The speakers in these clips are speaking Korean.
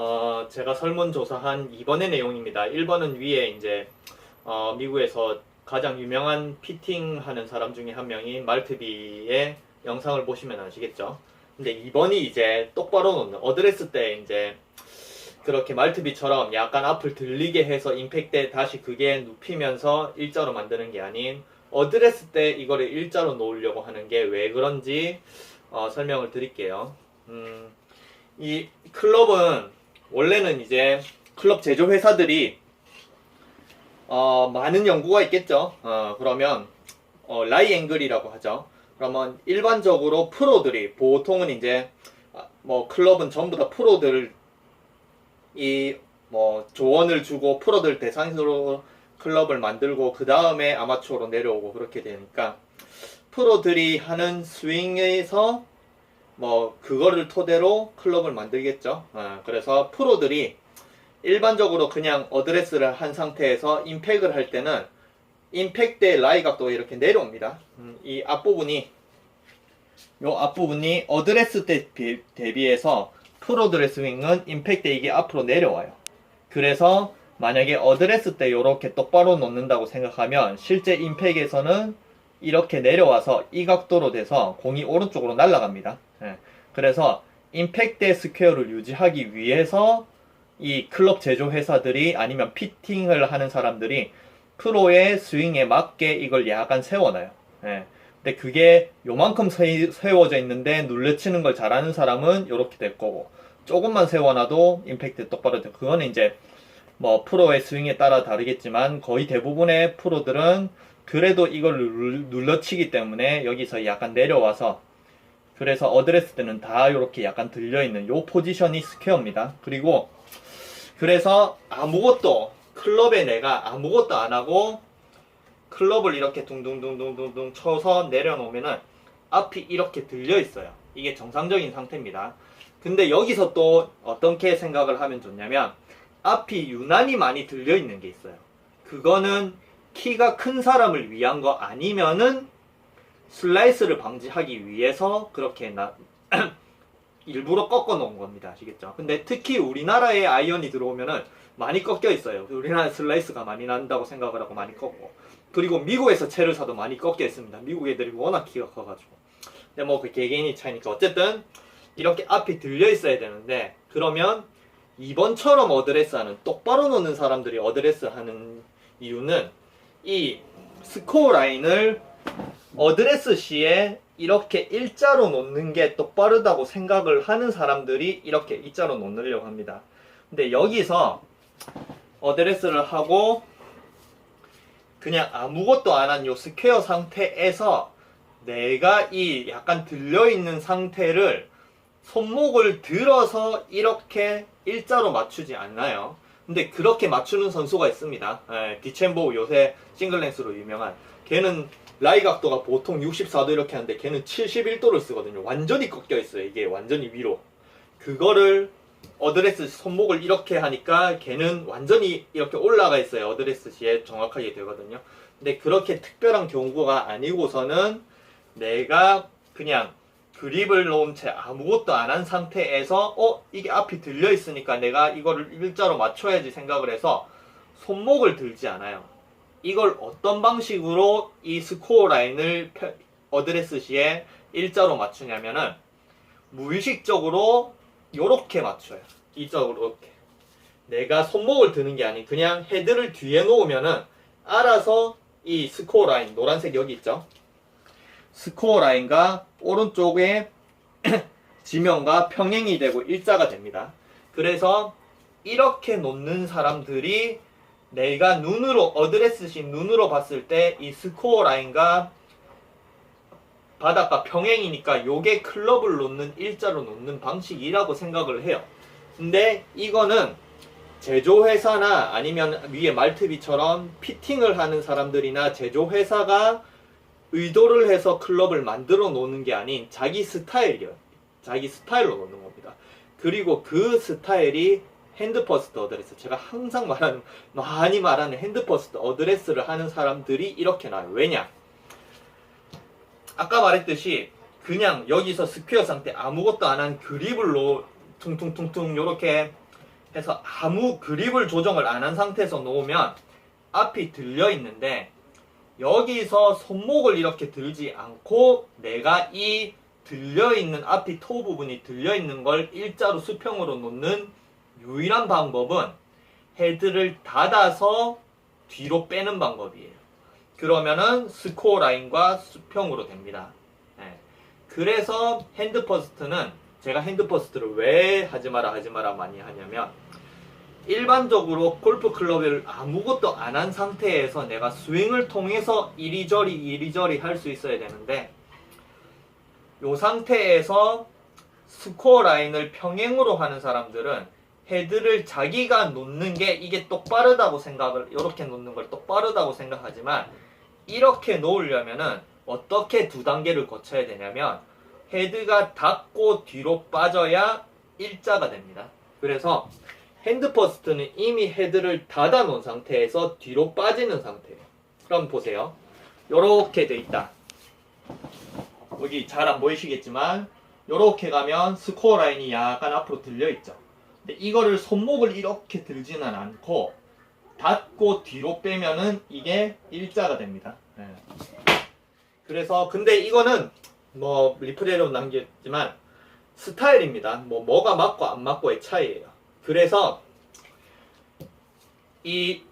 어, 제가 설문조사한 2번의 내용입니다. 1번은 위에 이제 어, 미국에서 가장 유명한 피팅하는 사람 중에 한 명인 말트비의 영상을 보시면 아시겠죠. 근데 2번이 이제 똑바로 놓는 어드레스 때 이제 그렇게 말트비처럼 약간 앞을 들리게 해서 임팩 때 다시 그게 눕히면서 일자로 만드는 게 아닌 어드레스 때 이거를 일자로 놓으려고 하는 게 왜 그런지 어, 설명을 드릴게요. 음, 이 클럽은 원래는 이제 클럽 제조 회사들이 어, 많은 연구가 있겠죠. 어, 그러면 어, 라이 앵글이라고 하죠. 그러면 일반적으로 프로들이 보통은 이제 아, 뭐 클럽은 전부 다 프로들 이 뭐 조언을 주고 프로들 대상으로 클럽을 만들고 그 다음에 아마추어로 내려오고 그렇게 되니까 프로들이 하는 스윙에서 뭐 그거를 토대로 클럽을 만들겠죠. 어, 그래서 프로들이 일반적으로 그냥 어드레스를 한 상태에서 임팩을 할 때는 임팩 때 라이 각도가 이렇게 내려옵니다. 음, 이 앞부분이 요 앞부분이 어드레스 때 비- 대비 해서 프로들의 스윙은 임팩 때 이게 앞으로 내려와요. 그래서 만약에 어드레스 때 이렇게 똑바로 놓는다고 생각하면 실제 임팩에서는 이렇게 내려와서 이 각도로 돼서 공이 오른쪽으로 날아갑니다. 예. 그래서 임팩 때 스퀘어를 유지하기 위해서 이 클럽 제조 회사들이 아니면 피팅을 하는 사람들이 프로의 스윙에 맞게 이걸 약간 세워놔요. 예. 근데 그게 요만큼 세, 세워져 있는데 눌러치는 걸 잘하는 사람은 이렇게 될 거고 조금만 세워놔도 임팩트 똑바로 돼. 그거는 이제 뭐 프로의 스윙에 따라 다르겠지만 거의 대부분의 프로들은 그래도 이걸 눌- 눌러치기 때문에 여기서 약간 내려와서 그래서 어드레스 때는 다 이렇게 약간 들려있는 요 포지션이 스퀘어입니다. 그리고 그래서 아무것도 클럽에 내가 아무것도 안 하고 클럽을 이렇게 둥둥둥둥둥둥 쳐서 내려놓으면은 앞이 이렇게 들려 있어요. 이게 정상적인 상태입니다. 근데 여기서 또 어떻게 생각을 하면 좋냐면 앞이 유난히 많이 들려 있는 게 있어요. 그거는 키가 큰 사람을 위한 거 아니면은 슬라이스를 방지하기 위해서 그렇게 나 일부러 꺾어 놓은 겁니다. 아시겠죠? 근데 특히 우리나라에 아이언이 들어오면은 많이 꺾여 있어요. 우리나라 슬라이스가 많이 난다고 생각을 하고 많이 꺾고. 그리고 미국에서 채를 사도 많이 꺾여 있습니다. 미국 애들이 워낙 키가 커가지고. 근데 뭐 그 개개인이 차이니까 어쨌든 이렇게 앞이 들려 있어야 되는데 그러면 이번처럼 어드레스 하는 똑바로 놓는 사람들이 어드레스 하는 이유는 이 스코어 라인을 어드레스 시에 이렇게 일자로 놓는 게 똑바르다고 생각을 하는 사람들이 이렇게 일자로 놓으려고 합니다. 근데 여기서 어드레스를 하고 그냥 아무것도 안 한 요 스퀘어 상태에서 내가 이 약간 들려있는 상태를 손목을 들어서 이렇게 일자로 맞추지 않나요? 근데 그렇게 맞추는 선수가 있습니다. 예, 디첸보 요새 싱글랭스로 유명한 걔는 라이 각도가 보통 64도 이렇게 하는데 걔는 71도를 쓰거든요. 완전히 꺾여 있어요. 이게 완전히 위로. 그거를 어드레스 손목을 이렇게 하니까 걔는 완전히 이렇게 올라가 있어요. 어드레스 시에 정확하게 되거든요. 근데 그렇게 특별한 경우가 아니고서는 내가 그냥 그립을 놓은 채 아무것도 안 한 상태에서 어 이게 앞이 들려 있으니까 내가 이거를 일자로 맞춰야지 생각을 해서 손목을 들지 않아요. 이걸 어떤 방식으로 이 스코어 라인을 펴- 어드레스 시에 일자로 맞추냐면은 무의식적으로 요렇게 맞춰요. 이쪽으로 이렇게. 내가 손목을 드는 게 아닌 그냥 헤드를 뒤에 놓으면은 알아서 이 스코어 라인 노란색 여기 있죠. 스코어 라인과 오른쪽에 지면과 평행이 되고 일자가 됩니다. 그래서 이렇게 놓는 사람들이 내가 눈으로 어드레스신 눈으로 봤을 때 이 스코어 라인과 바닥과 평행이니까 요게 클럽을 놓는 일자로 놓는 방식이라고 생각을 해요. 근데 이거는 제조회사나 아니면 위에 말트비처럼 피팅을 하는 사람들이나 제조회사가 의도를 해서 클럽을 만들어 놓는 게 아닌 자기 스타일이요. 자기 스타일로 놓는 겁니다. 그리고 그 스타일이 핸드퍼스트 어드레스. 제가 항상 말하는, 많이 말하는 핸드퍼스트 어드레스를 하는 사람들이 이렇게 나요. 왜냐? 아까 말했듯이 그냥 여기서 스퀘어 상태 아무것도 안 한 그립을로 퉁퉁퉁퉁 요렇게 해서 아무 그립을 조정을 안 한 상태에서 놓으면 앞이 들려 있는데 여기서 손목을 이렇게 들지 않고 내가 이 들려 있는 앞이 토 부분이 들려 있는 걸 일자로 수평으로 놓는 유일한 방법은 헤드를 닫아서 뒤로 빼는 방법이에요. 그러면은 스코어 라인과 수평으로 됩니다. 네. 그래서 핸드 퍼스트는 제가 핸드 퍼스트를 왜 하지 마라 하지 마라 많이 하냐면 일반적으로 골프 클럽을 아무것도 안 한 상태에서 내가 스윙을 통해서 이리저리 이리저리 할 수 있어야 되는데 이 상태에서 스코어 라인을 평행으로 하는 사람들은 헤드를 자기가 놓는 게 이게 똑바르다고 생각을 이렇게 놓는 걸 똑바르다고 생각하지만 이렇게 놓으려면은 어떻게 두 단계를 거쳐야 되냐면 헤드가 닫고 뒤로 빠져야 일자가 됩니다. 그래서 핸드 퍼스트는 이미 헤드를 닫아 놓은 상태에서 뒤로 빠지는 상태예요. 그럼 보세요. 요렇게 돼 있다. 여기 잘 안 보이시겠지만 요렇게 가면 스코어 라인이 약간 앞으로 들려 있죠. 근데 이거를 손목을 이렇게 들지는 않고 닫고 뒤로 빼면은 이게 일자가 됩니다. 네. 그래서 근데 이거는 뭐 리플레이로 남겼지만 스타일입니다. 뭐 뭐가 맞고 안 맞고의 차이예요. 그래서 이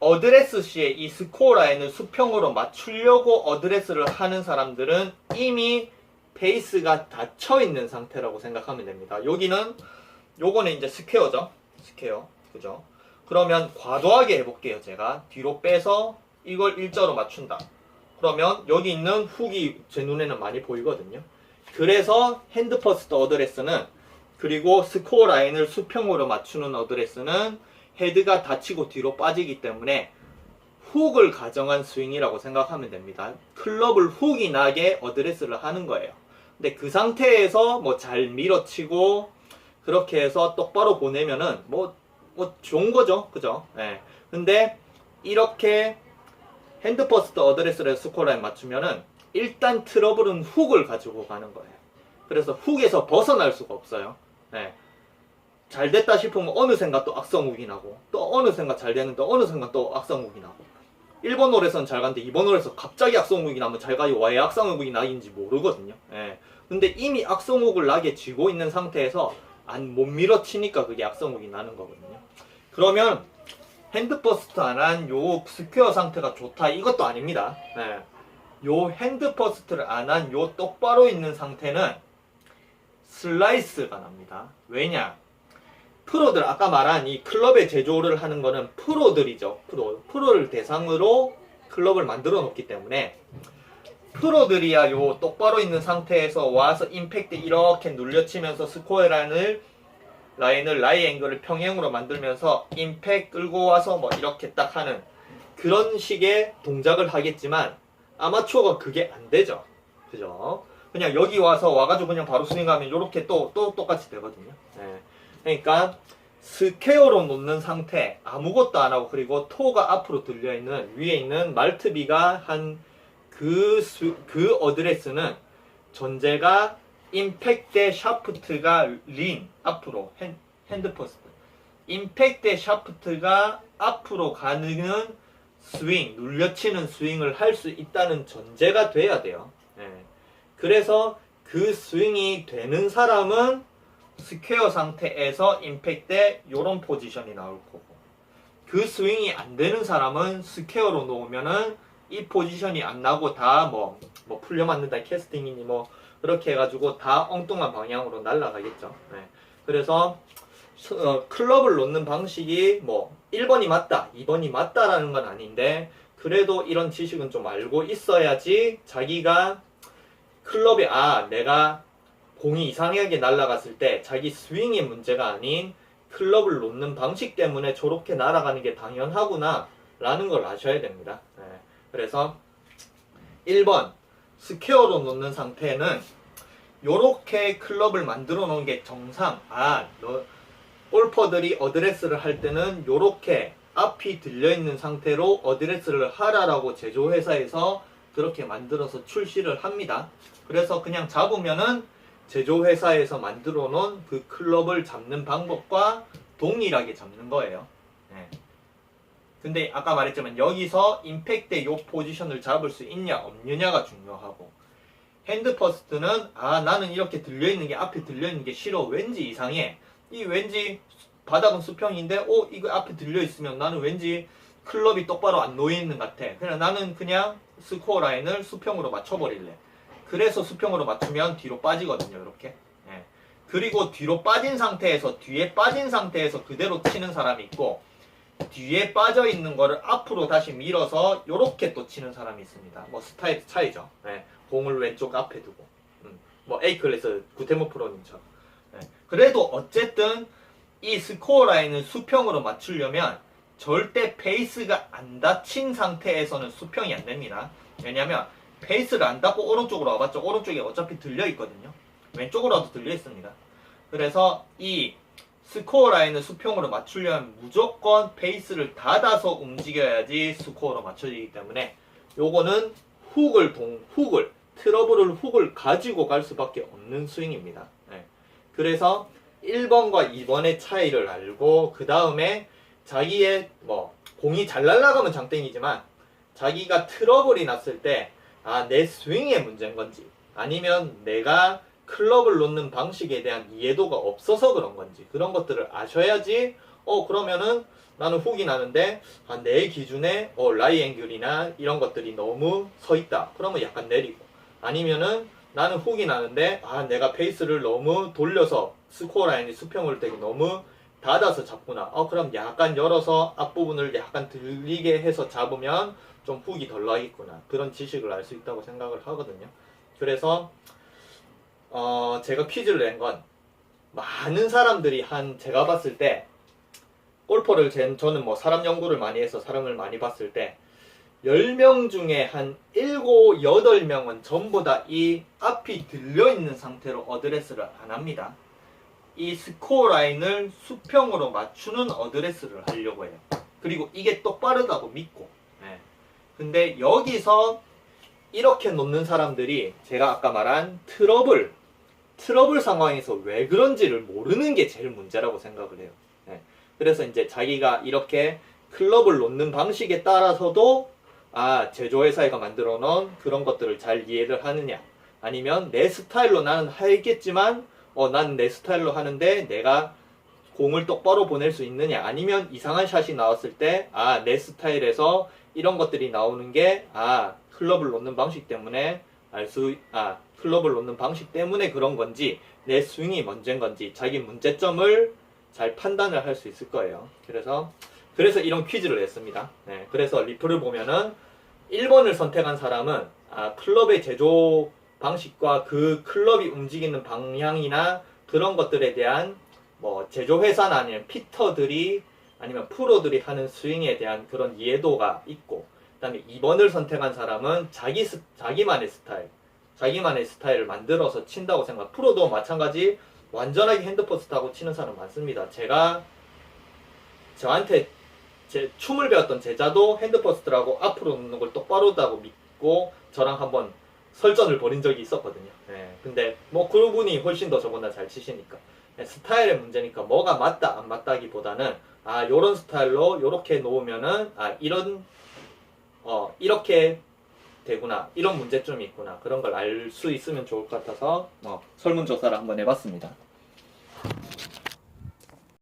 어드레스 시에 이 스코어 라인을 수평으로 맞추려고 어드레스를 하는 사람들은 이미 베이스가 닫혀 있는 상태라고 생각하면 됩니다. 여기는 요거는 이제 스퀘어죠. 스퀘어. 그죠? 그러면 과도하게 해볼게요. 제가 뒤로 빼서 이걸 일자로 맞춘다. 그러면 여기 있는 훅이 제 눈에는 많이 보이거든요. 그래서 핸드 퍼스트 어드레스는 그리고 스코어 라인을 수평으로 맞추는 어드레스는 헤드가 닫히고 뒤로 빠지기 때문에 훅을 가정한 스윙이라고 생각하면 됩니다. 클럽을 훅이 나게 어드레스를 하는 거예요. 근데 그 상태에서 뭐 잘 밀어치고 그렇게 해서 똑바로 보내면은 뭐, 뭐 좋은 거죠. 그죠? 예. 근데 이렇게 핸드 퍼스트 어드레스를 스코어 라인 맞추면은 일단 트러블은 훅을 가지고 가는 거예요. 그래서 훅에서 벗어날 수가 없어요. 네. 잘 됐다 싶으면 어느샌가 또 악성욱이 나고 또 어느샌가 잘 되는데 어느샌가 또 악성욱이 나고. 1번 홀에서는 잘 갔는데 2번 홀에서 갑자기 악성욱이 나면 잘 가요. 왜 악성욱이 나인지 모르거든요. 예. 근데 이미 악성욱을 나게 쥐고 있는 상태에서 안 못 밀어치니까 그게 악성욱이 나는 거거든요. 그러면 핸드퍼스트 안 한 요 스퀘어 상태가 좋다. 이것도 아닙니다. 예. 요 핸드퍼스트를 안 한 요 똑바로 있는 상태는 슬라이스가 납니다 왜냐 프로들 아까 말한 이 클럽의 제조를 하는 거는 프로들이죠. 프로 프로를 대상으로 클럽을 만들어 놓기 때문에 프로들이야 요 똑바로 있는 상태에서 와서 임팩트 이렇게 눌려치면서 스코어 라인을 라인을 라이 앵글을 평행으로 만들면서 임팩 끌고 와서 뭐 이렇게 딱 하는 그런 식의 동작을 하겠지만 아마추어가 그게 안 되죠. 그죠? 그냥 여기 와서 와가지고 그냥 바로 스윙하면 이렇게 또 또 똑같이 되거든요. 네. 그러니까 스퀘어로 놓는 상태 아무것도 안 하고 그리고 토가 앞으로 들려 있는 위에 있는 말트비가 한그그 어드레스는 전제가 임팩트 샤프트가 린 앞으로 핸, 핸드 퍼스트 임팩트 샤프트가 앞으로 가는 스윙 눌려치는 스윙을 할 수 있다는 전제가 돼야 돼요. 예. 그래서 그 스윙이 되는 사람은 스퀘어 상태에서 임팩트 요런 포지션이 나올 거고 그 스윙이 안 되는 사람은 스퀘어로 놓으면은 이 포지션이 안 나고 다뭐뭐 풀려 맞는다 캐스팅이니 뭐 그렇게 해가지고 다 엉뚱한 방향으로 날아가겠죠. 네. 그래서 어, 클럽을 놓는 방식이 뭐 1번이 맞다, 2번이 맞다라는 건 아닌데 그래도 이런 지식은 좀 알고 있어야지 자기가 클럽에 아 내가 공이 이상하게 날아갔을 때 자기 스윙의 문제가 아닌 클럽을 놓는 방식 때문에 저렇게 날아가는 게 당연하구나 라는 걸 아셔야 됩니다. 네. 그래서 1번 스퀘어로 놓는 상태는 요렇게 클럽을 만들어 놓은 게 정상. 아, 너, 골퍼들이 어드레스를 할 때는 요렇게 앞이 들려 있는 상태로 어드레스를 하라라고 제조회사에서 그렇게 만들어서 출시를 합니다. 그래서 그냥 잡으면은 제조회사에서 만들어 놓은 그 클럽을 잡는 방법과 동일하게 잡는 거예요. 네. 근데 아까 말했지만 여기서 임팩트의 요 포지션을 잡을 수 있냐 없느냐가 중요하고 핸드 퍼스트는 아 나는 이렇게 들려 있는 게 앞에 들려 있는 게 싫어 왠지 이상해 이 왠지 바닥은 수평인데 어 이거 앞에 들려 있으면 나는 왠지 클럽이 똑바로 안 놓여 있는 것 같아 그냥 나는 그냥 스코어 라인을 수평으로 맞춰버릴래 그래서 수평으로 맞추면 뒤로 빠지거든요 이렇게 예. 그리고 뒤로 빠진 상태에서 뒤에 빠진 상태에서 그대로 치는 사람이 있고 뒤에 빠져 있는 거를 앞으로 다시 밀어서 이렇게 또 치는 사람이 있습니다. 뭐 스타일 차이죠. 네, 공을 왼쪽 앞에 두고, 음, 뭐 A 클래스 구테모 프로님처럼. 네, 그래도 어쨌든 이 스코어 라인을 수평으로 맞추려면 절대 페이스가 안 닫힌 상태에서는 수평이 안 됩니다. 왜냐면 페이스를 안 닫고 오른쪽으로 와봤죠. 오른쪽에 어차피 들려 있거든요. 왼쪽으로도 들려 있습니다. 그래서 이 스코어 라인을 수평으로 맞추려면 무조건 페이스를 닫아서 움직여야지 스코어로 맞춰지기 때문에 요거는 훅을 동 훅을 트러블을 훅을 가지고 갈 수밖에 없는 스윙입니다. 네. 그래서 1번과 2번의 차이를 알고 그 다음에 자기의 뭐 공이 잘 날아가면 장땡이지만 자기가 트러블이 났을 때 아 내 스윙의 문제인 건지 아니면 내가 클럽을 놓는 방식에 대한 이해도가 없어서 그런 건지 그런 것들을 아셔야지 어 그러면은 나는 훅이 나는데 아, 내 기준에 어, 라이 앵귤이나 이런 것들이 너무 서 있다. 그러면 약간 내리고. 아니면은 나는 훅이 나는데 아 내가 페이스를 너무 돌려서 스코어 라인이 수평을 되게 너무 닫아서 잡구나. 어 그럼 약간 열어서 앞부분을 약간 들리게 해서 잡으면 좀 훅이 덜 나겠구나. 그런 지식을 알 수 있다고 생각을 하거든요. 그래서 어, 제가 퀴즈를 낸 건 많은 사람들이 한 제가 봤을 때 골퍼를 제, 저는 뭐 사람 연구를 많이 해서 사람을 많이 봤을 때 10명 중에 한 7, 8명은 전부 다 이 앞이 들려있는 상태로 어드레스를 안 합니다. 이 스코어 라인을 수평으로 맞추는 어드레스를 하려고 해요. 그리고 이게 또 빠르다고 믿고. 예. 근데 여기서 이렇게 놓는 사람들이 제가 아까 말한 트러블, 트러블 상황에서 왜 그런지를 모르는 게 제일 문제라고 생각을 해요. 네. 그래서 이제 자기가 이렇게 클럽을 놓는 방식에 따라서도 아, 제조회사가 만들어 놓은 그런 것들을 잘 이해를 하느냐. 아니면 내 스타일로 나는 하겠지만, 어, 난 내 스타일로 하는데 내가 공을 똑바로 보낼 수 있느냐. 아니면 이상한 샷이 나왔을 때, 아, 내 스타일에서 이런 것들이 나오는 게, 아, 클럽을 놓는 방식 때문에 알 수, 아, 클럽을 놓는 방식 때문에 그런 건지, 내 스윙이 문제인 건지, 자기 문제점을 잘 판단을 할 수 있을 거예요. 그래서, 그래서 이런 퀴즈를 냈습니다. 네, 그래서 리플을 보면은 1번을 선택한 사람은, 아, 클럽의 제조 방식과 그 클럽이 움직이는 방향이나 그런 것들에 대한 뭐 제조회사나 아니면 피터들이 아니면 프로들이 하는 스윙에 대한 그런 이해도가 있고, 그다음에 2번을 선택한 사람은 자기 스, 자기만의 스타일, 자기만의 스타일을 만들어서 친다고 생각. 프로도 마찬가지 완전하게 핸드퍼스트하고 치는 사람 많습니다. 제가 저한테 제 춤을 배웠던 제자도 핸드퍼스트라고 앞으로 놓는 걸 똑바로다고 믿고 저랑 한번 설전을 벌인 적이 있었거든요. 네, 근데 뭐 그분이 훨씬 더 저보다 잘 치시니까 네, 스타일의 문제니까 뭐가 맞다 안 맞다기보다는 아 요런 스타일로 요렇게 놓으면은 아 이런 어 이렇게 되구나 이런 문제점이 있구나 그런 걸 알 수 있으면 좋을 것 같아서 어, 설문조사를 한번 해봤습니다.